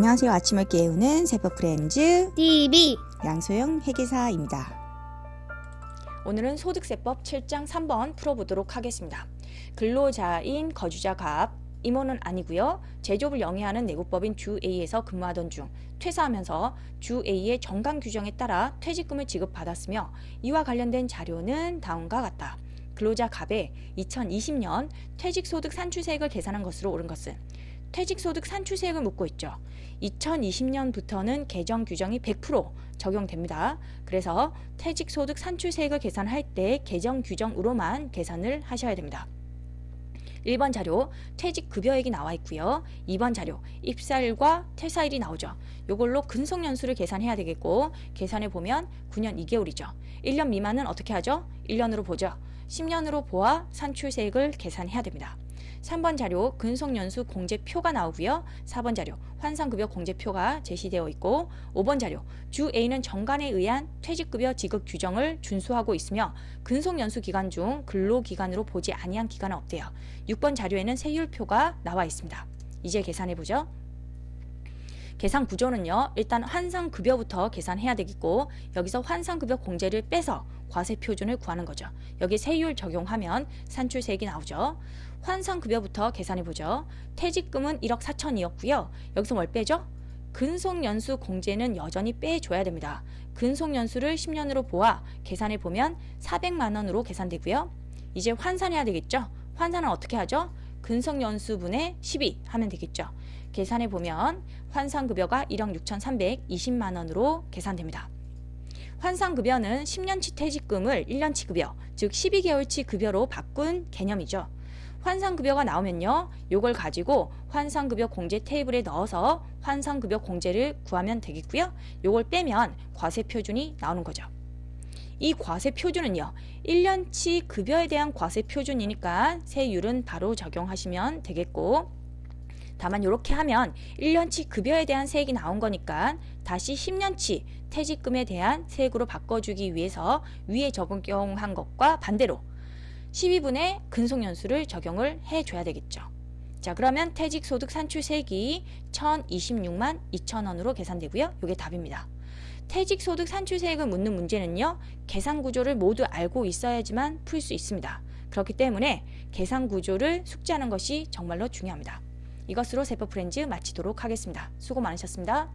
안녕하세요. 아침을 깨우는 세법 프렌즈 TV 양소영 회계사입니다. 오늘은 소득세법 7장 3번 풀어보도록 하겠습니다. 근로자인 거주자 갑 임원은 아니고요. 제조업을 영위하는 내국법인 주 A에서 근무하던 중 퇴사하면서 주 A의 정강 규정에 따라 퇴직금을 지급받았으며 이와 관련된 자료는 다음과 같다. 근로자 갑의 2020년 퇴직소득 산출세액을 계산한 것으로 옳은 것은 퇴직소득 산출세액을 묻고 있죠. 2020년부터는 개정 규정이 100% 적용됩니다. 그래서 퇴직소득 산출세액을 계산할 때 개정 규정으로만 계산을 하셔야 됩니다. 1번 자료 퇴직급여액이 나와 있고요. 2번 자료 입사일과 퇴사일이 나오죠. 이걸로 근속연수를 계산해야 되겠고 계산해 보면 9년 2개월이죠. 1년 미만은 어떻게 하죠? 1년으로 보죠. 10년으로 보아 산출세액을 계산해야 됩니다. 3번 자료 근속연수 공제표가 나오고요. 4번 자료 환상급여 공제표가 제시되어 있고 5번 자료 주 A는 정관에 의한 퇴직급여 지급 규정을 준수하고 있으며 근속연수 기간 중 근로기간으로 보지 아니한 기간은 없대요. 6번 자료에는 세율표가 나와 있습니다. 이제 계산해 보죠. 계산 구조는요. 일단 환상급여부터 계산해야 되겠고 여기서 환상급여 공제를 빼서 과세 표준을 구하는 거죠. 여기 세율 적용하면 산출세액이 나오죠. 환상급여부터 계산해 보죠. 퇴직금은 1억 4천이었고요. 여기서 뭘 빼죠? 근속연수 공제는 여전히 빼줘야 됩니다. 근속연수를 10년으로 보아 계산해 보면 400만 원으로 계산되고요. 이제 환산해야 되겠죠? 환산은 어떻게 하죠? 근속 연수분의 12 하면 되겠죠. 계산해 보면 환산급여가 1억 6,320만 원으로 계산됩니다. 환산급여는 10년치 퇴직금을 1년치 급여, 즉 12개월치 급여로 바꾼 개념이죠. 환산급여가 나오면요. 요걸 가지고 환산급여 공제 테이블에 넣어서 환산급여 공제를 구하면 되겠고요. 요걸 빼면 과세 표준이 나오는 거죠. 이 과세 표준은요. 1년치 급여에 대한 과세 표준이니까 세율은 바로 적용하시면 되겠고 다만 이렇게 하면 1년치 급여에 대한 세액이 나온 거니까 다시 10년치 퇴직금에 대한 세액으로 바꿔주기 위해서 위에 적용한 것과 반대로 12분의 근속연수를 적용을 해줘야 되겠죠. 자 그러면 퇴직 소득 산출 세액이 1026만 2천원으로 계산되고요. 이게 답입니다. 퇴직 소득 산출 세액을 묻는 문제는요. 계산 구조를 모두 알고 있어야지만 풀 수 있습니다. 그렇기 때문에 계산 구조를 숙지하는 것이 정말로 중요합니다. 이것으로 세법 프렌즈 마치도록 하겠습니다. 수고 많으셨습니다.